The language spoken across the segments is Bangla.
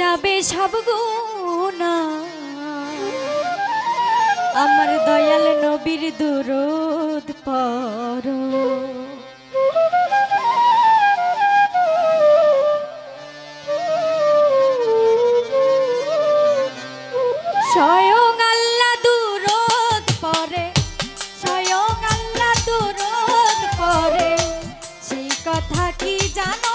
যাবে সব গুণা। আমার দয়াল নবীর দুরোধ পর। স্বয়ং আল্লাহ পরে সেই জানো?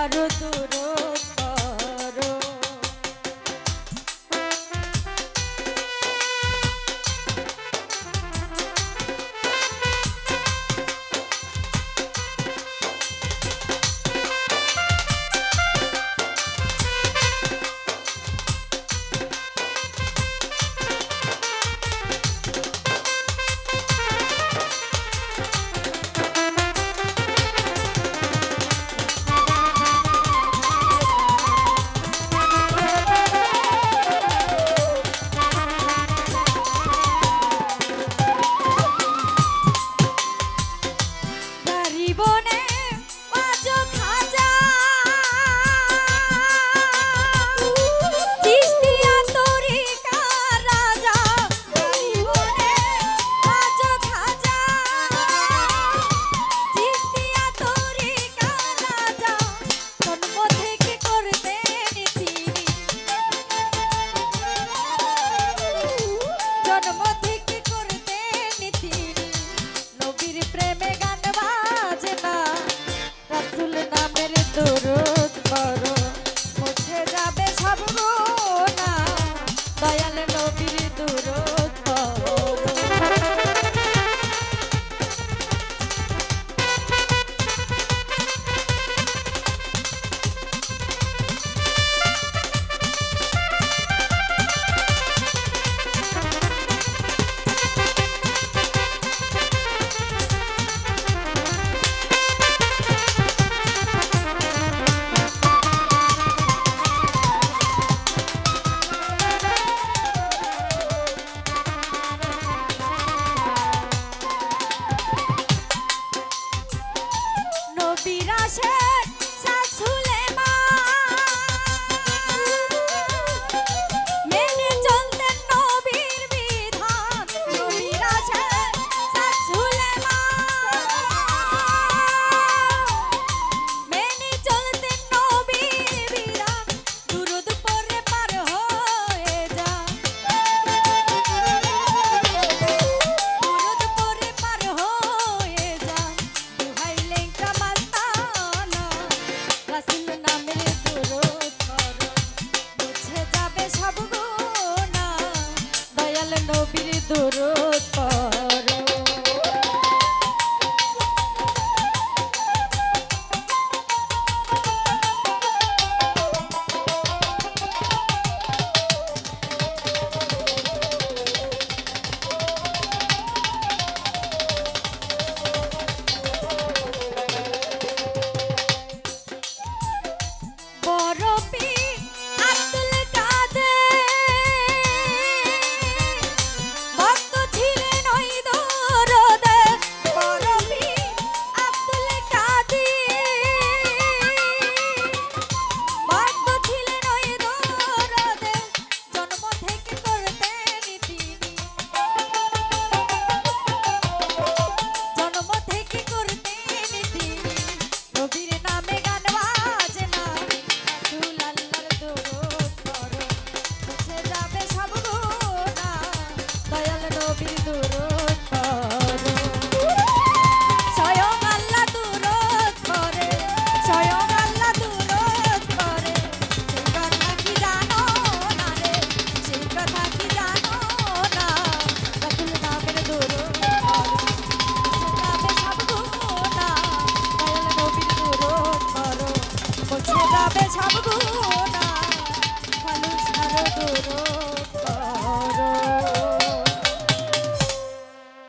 আরও তোর Bayan